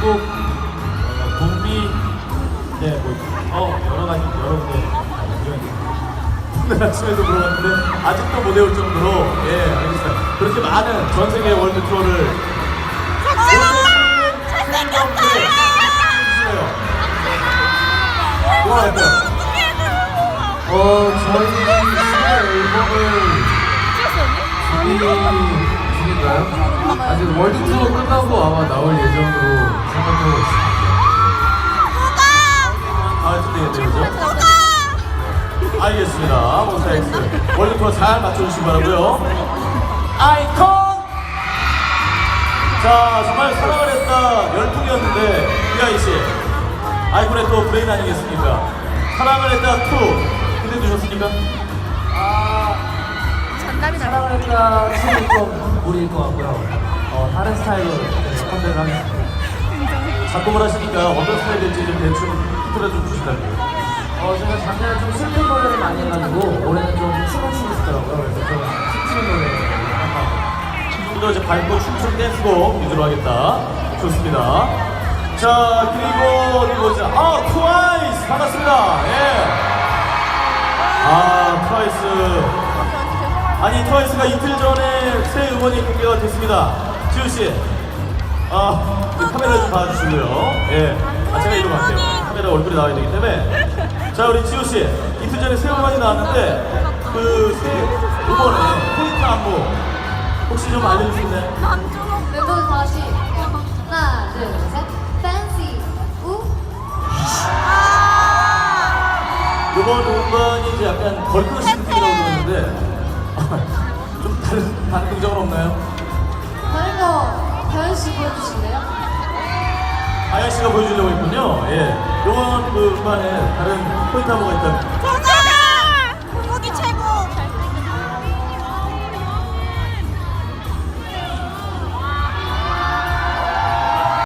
미국, 어, 북미, 네, 뭐, 어, 여러 가지, 여러 군데 오늘 아침에도 물어봤는데 아직도 못 외울 정도로 예 알겠습니다. 그렇게 많은 전 세계 월드 투어를 석진? 어? 아직 월드 투어 끝나고 아마 나올 예정으로 있습니다. 아, 근데? 알겠습니다. 모사엑스 월드 투어 잘 맞춰주시기 바라고요. 아이콘. 자, 정말 사랑을 했다 열풍이었는데 이하이 씨, 아이콘의 또 브레인 아니겠습니까? 사랑을 했다 2 기대해 주셨습니까? 사랑을 했다 팀이 좀 무리일 것 같고요. 어, 다른 스타일로 컴백을 하겠습니다. 작곡을 하시니까 어떤 스타일 될지 좀 대충 힌트를 좀 주시다면. 어, 제가 작년에 좀 슬픈 노래를 많이 해가지고 올해는 좀 춤을 추고 싶더라고요. 그래서 좀 춤추는 노래를 한번 좀더 이제 밝고 춤춘 댄스곡 위주로 하겠다. 좋습니다. 자, 그리고 어디 보자. 아, 트와이스! 반갑습니다. 예. 아, 트와이스. 아니, 트와이스가 이틀 전에 새 음원이 공개가 됐습니다. 지우씨. 아, 이 카메라 좀 봐주시고요. 예. 아, 제가 이러면 안 돼요. 카메라 얼굴이 나와야 되기 때문에. 자, 우리 지우씨. 이틀 전에 새 음원이 나왔는데, 그새 음원에 포인트 안무 혹시 좀 알려주실래요? 멤버들 다시 하나 둘셋 팬시 우 이번 음반이 이제 약간 걸크러쉬 느낌이라고 들었는데 좀 다른 다른 긍정은 없나요? 다른 거 다현 씨 보여주실래요? 아야 씨가 보여주려고 했군요. 예. 이번 그 음반에 다른 포인트 안무가 있다면